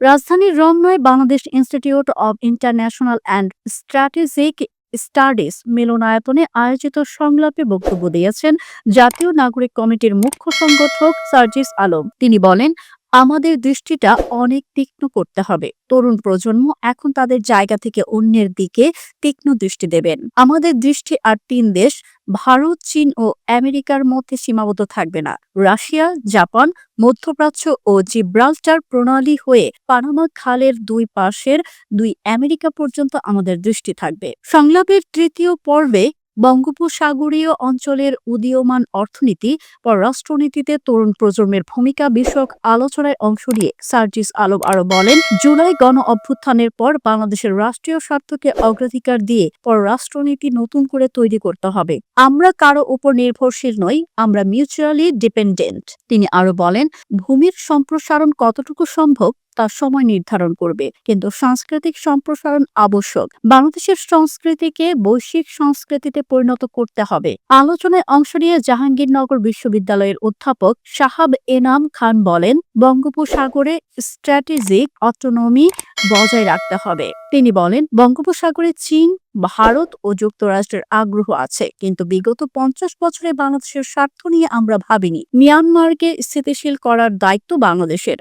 রাজধানীর রমনায় Bangladesh institute of international and strategic studies মিলনায়তনে আয়োজিত সংলাপে বক্তব্য দিয়েছেন জাতীয় নাগরিক কমিটির মুখ্য সংগঠক সার্জিস আলম। তিনি বলেন আমাদের দৃষ্টিটা অনেক তীক্ষ্ণ করতে হবে। তরুণ প্রজন্ম এখন তাদের জায়গা থেকে অন্যের দিকে তীক্ষ্ণ দৃষ্টি দেবেন। আমাদের দৃষ্টি আর তিন দেশ, ভারত, চীন ও আমেরিকার মধ্যে সীমাবদ্ধ থাকবে না। রাশিয়া, জাপান, মধ্যপ্রাচ্য ও জিব্রাল্টার প্রণালী হয়ে পানামা খালের দুই পাশের দুই আমেরিকা পর্যন্ত আমাদের দৃষ্টি থাকবে। সংলাপের তৃতীয় পর্বে বঙ্গোপসাগরীয় অঞ্চলের উদীয়মান অর্থনীতি পররাষ্ট্রনীতিতে তরুণ প্রজন্মের ভূমিকা বিষয়ক আলোচনায় অংশ নিয়ে সার্জিস আলম আরও বলেন, জুলাই গণ অভ্যুত্থানের পর বাংলাদেশের রাষ্ট্রীয় স্বার্থকে অগ্রাধিকার দিয়ে পররাষ্ট্রনীতি নতুন করে তৈরি করতে হবে। আমরা কারও উপর নির্ভরশীল নই, আমরা মিউচুয়ালি ডিপেন্ডেন্ট তিনি আরও বলেন, ভূমির সম্প্রসারণ কতটুকু সম্ভব তা সময় নির্ধারণ করবে। কিন্তু সাংস্কৃতিক সম্প্রসারণ আবশ্যক। বাংলাদেশের সংস্কৃতিকে বৈশ্বিক সংস্কৃতিতে পরিণত করতে হবে। আলোচনায় অংশ নিয়ে জাহাঙ্গীরনগর বিশ্ববিদ্যালয়ের অধ্যাপক সাহাব এনাম খান বলেন, বঙ্গোপসাগরে স্ট্র্যাটেজিক অটোনমি বজায় রাখতে হবে। তিনি বলেন, বঙ্গোপসাগরে চীন, ভারত ও যুক্তরাষ্ট্রের আগ্রহ আছে, কিন্তু বিগত পঞ্চাশ বছরে বাংলাদেশের স্বার্থ নিয়ে আমরা ভাবিনি। মিয়ানমারকে স্থিতিশীল করার দায়িত্ব বাংলাদেশের।